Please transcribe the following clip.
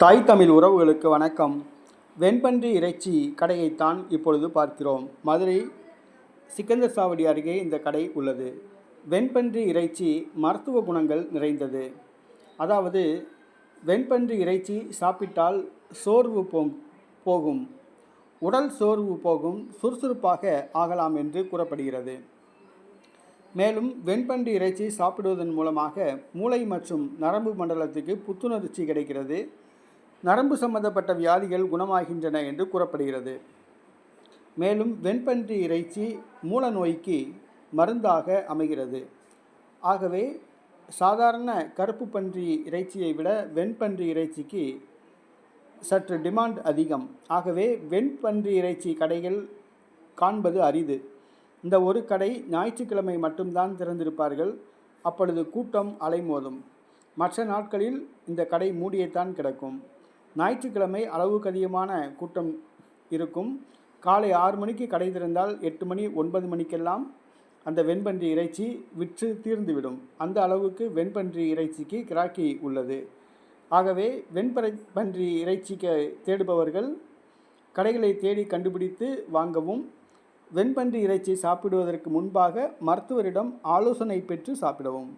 தாய் தமிழ் உறவுகளுக்கு வணக்கம். வெண்பன்றி இறைச்சி கடையைத்தான் இப்பொழுது பார்க்கிறோம். மதுரை சிக்கந்தர் சாவடி அருகே இந்த கடை உள்ளது. வெண்பன்றி இறைச்சி மருத்துவ குணங்கள் நிறைந்தது. அதாவது வெண்பன்றி இறைச்சி சாப்பிட்டால் சோர்வு போங் போகும். உடல் சோர்வு போகும் சுறுசுறுப்பாக ஆகலாம் என்று கூறப்படுகிறது. மேலும் வெண்பன்றி இறைச்சி சாப்பிடுவதன் மூலமாக மூளை மற்றும் நரம்பு மண்டலத்துக்கு புத்துணர்ச்சி கிடைக்கிறது. நரம்பு சம்பந்தப்பட்ட வியாதிகள் குணமாகின்றன என்று கூறப்படுகிறது. மேலும் வெண்பன்றி இறைச்சி மூல நோய்க்கு மருந்தாக அமைகிறது. ஆகவே சாதாரண கருப்பு பன்றி இறைச்சியை விட வெண்பன்றி இறைச்சிக்கு சற்று டிமாண்ட் அதிகம். ஆகவே வெண்பன்றி இறைச்சி கடைகள் காண்பது அரிது. இந்த ஒரு கடை ஞாயிற்றுக்கிழமை மட்டும்தான் திறந்திருப்பார்கள். அப்பொழுது கூட்டம் அலைமோதும். மற்ற நாட்களில் இந்த கடை மூடியேத்தான் கிடக்கும். ஞாயிற்றுக்கிழமை அளவுக்கு அதிகமான கூட்டம் இருக்கும். காலை ஆறு மணிக்கு கடை திறந்தால் எட்டு மணி ஒன்பது மணிக்கெல்லாம் அந்த வெண்பன்றி இறைச்சி விற்று தீர்ந்துவிடும். அந்த அளவுக்கு வெண்பன்றி இறைச்சிக்கு கிராக்கி உள்ளது. ஆகவே வெண்பறை பன்றி இறைச்சிக்கு தேடுபவர்கள் கடைகளை தேடி கண்டுபிடித்து வாங்கவும் வெண்பன்றி இறைச்சி சாப்பிடுவதற்கு முன்பாக மருத்துவரிடம் ஆலோசனை பெற்று சாப்பிடவும்.